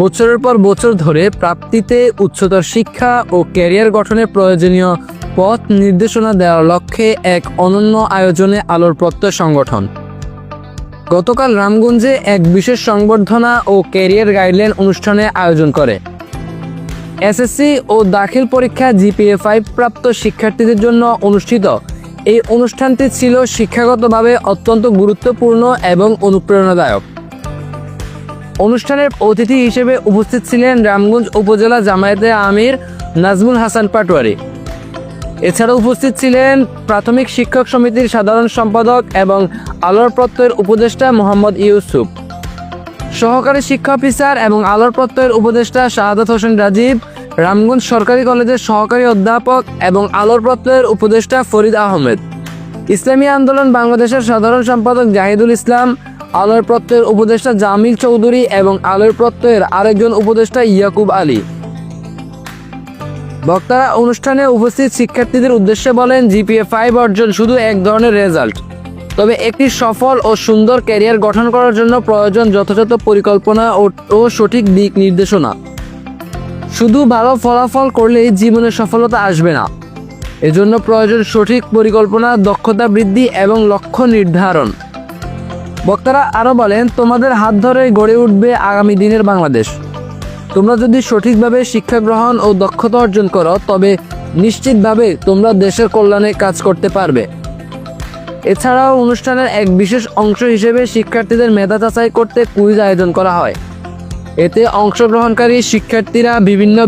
বছরের পর বছর ধরে প্রাপ্তিতে উচ্চতর শিক্ষা ও ক্যারিয়ার গঠনে প্রয়োজনীয় পথ নির্দেশনা দেওয়ার লক্ষ্যে এক অনন্য আয়োজনে আলোর প্রত্যয় সংগঠন। গতকাল রামগঞ্জে এক বিশেষ সংবর্ধনা ও ক্যারিয়ার গাইডলাইন অনুষ্ঠানে আয়োজন করে। এসএসসি ও দাখিল পরীক্ষা জিপিএ ফাইভ প্রাপ্ত শিক্ষার্থীদের জন্য অনুষ্ঠিত। এই অনুষ্ঠানটি ছিল শিক্ষাগতভাবে অত্যন্ত গুরুত্বপূর্ণ এবং অনুপ্রেরণাদায়ক। অনুষ্ঠানের অতিথি হিসেবে উপস্থিত ছিলেন রামগঞ্জ উপজেলা জামায়াতে আমির নাজমুল হাসান পাটোয়ারি। এছাড়া উপস্থিত ছিলেন প্রাথমিক শিক্ষক সমিতির সাধারণ সম্পাদক এবং আলোর প্রত্যয়ের উপদেষ্টা মোহাম্মদ ইউসুফ। সহকারী শিক্ষা অফিসার এবং আলোর প্রত্যয়ের উপদেষ্টা শাহাদাত হোসেন রাজীব, রামগঞ্জ সরকারি কলেজের সহকারী অধ্যাপক এবং আলোর প্রত্যয়ের উপদেষ্টা ফরিদ আহমেদ। ইসলামী আন্দোলন বাংলাদেশের সাধারণ সম্পাদক জাহিদুল ইসলাম আলোর প্রত্যয়ের উপদেষ্টা জামিল চৌধুরী এবং আলোর প্রত্যয়ের আরেকজন উপদেষ্টা ইয়াকুব আলী। বক্তারা অনুষ্ঠানে উপস্থিত শিক্ষার্থীদের উদ্দেশ্যে বলেন জিপিএ ফাইভ অর্জন শুধু এক ধরনের রেজাল্ট, তবে একটি সফল ও সুন্দর ক্যারিয়ার গঠন করার জন্য প্রয়োজন যথাযথ পরিকল্পনা ও সঠিক দিক নির্দেশনা। শুধু ভালো ফলাফল করলেই জীবনে সফলতা আসবে না। এজন্য প্রয়োজন সঠিক পরিকল্পনা, দক্ষতা বৃদ্ধি এবং লক্ষ্য নির্ধারণ। বক্তারা আরও বলেন, তোমাদের হাত ধরে গড়ে উঠবে আগামী দিনের বাংলাদেশ। তোমরা যদি সঠিকভাবে শিক্ষা গ্রহণ ও দক্ষতা অর্জন করো, তবে নিশ্চিতভাবে তোমরা দেশের কল্যাণে কাজ করতে পারবে। এছাড়াও অনুষ্ঠানের এক বিশেষ অংশ হিসেবে শিক্ষার্থীদের মেধা যাচাই করতে কুইজ আয়োজন করা হয়। এতে অংশগ্রহণকারী শিক্ষার্থীরা বিভিন্ন